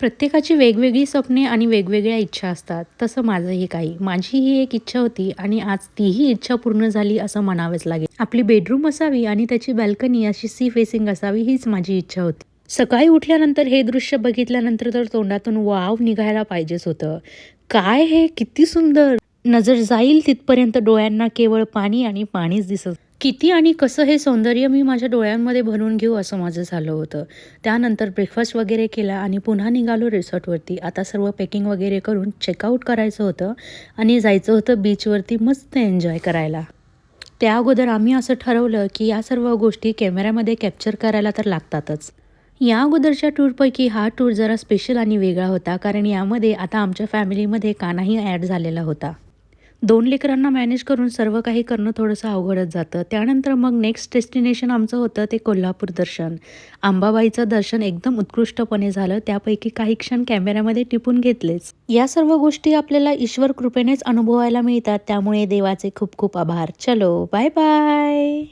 प्रत्येकाची वेगवेगळी स्वप्ने आणि वेगवेगळ्या इच्छा असतात. तसं माझंही काही. माझी ही एक इच्छा होती आणि आज तीही इच्छा पूर्ण झाली असं म्हणावंच लागेल. आपली बेडरूम असावी आणि त्याची बॅल्कनी अशी सी फेसिंग असावी हीच माझी इच्छा होती. सकाळी उठल्यानंतर हे दृश्य बघितल्यानंतर तर तोंडातून वाव निघायला पाहिजेच होतं. काय हे? किती सुंदर! नजर जाईल तिथपर्यंत डोळ्यांना केवळ पाणी आणि पाणीच दिसत किती आणि कसं हे सौंदर्य मी माझ्या डोळ्यांमध्ये भरून घेऊ असं माझं झालं होतं. त्यानंतर ब्रेकफास्ट वगैरे केला आणि पुन्हा निघालो रिसॉर्टवरती. आता सर्व पॅकिंग वगैरे करून चेकआउट करायचं होतं आणि जायचं होतं बीचवरती मस्त एन्जॉय करायला. त्या अगोदर आम्ही असं ठरवलं की या सर्व गोष्टी कॅमेऱ्यामध्ये कॅप्चर करायला तर लागतातच. या अगोदरच्या टूरपैकी हा टूर जरा स्पेशल आणि वेगळा होता कारण यामध्ये आता आमच्या फॅमिलीमध्ये कानाही ॲड झालेला होता. दोन लेकरांना मॅनेज करून सर्व काही करणं थोडंसं अवघडच जातं. त्यानंतर मग नेक्स्ट डेस्टिनेशन आमचं होतं ते कोल्हापूर दर्शन. अंबाबाईचं दर्शन एकदम उत्कृष्टपणे झालं. त्यापैकी काही क्षण कॅमेऱ्यामध्ये टिपून घेतलेच. या सर्व गोष्टी आपल्याला ईश्वर कृपेनेच अनुभवायला मिळतात. त्यामुळे देवाचे खूप खूप आभार. चलो बाय बाय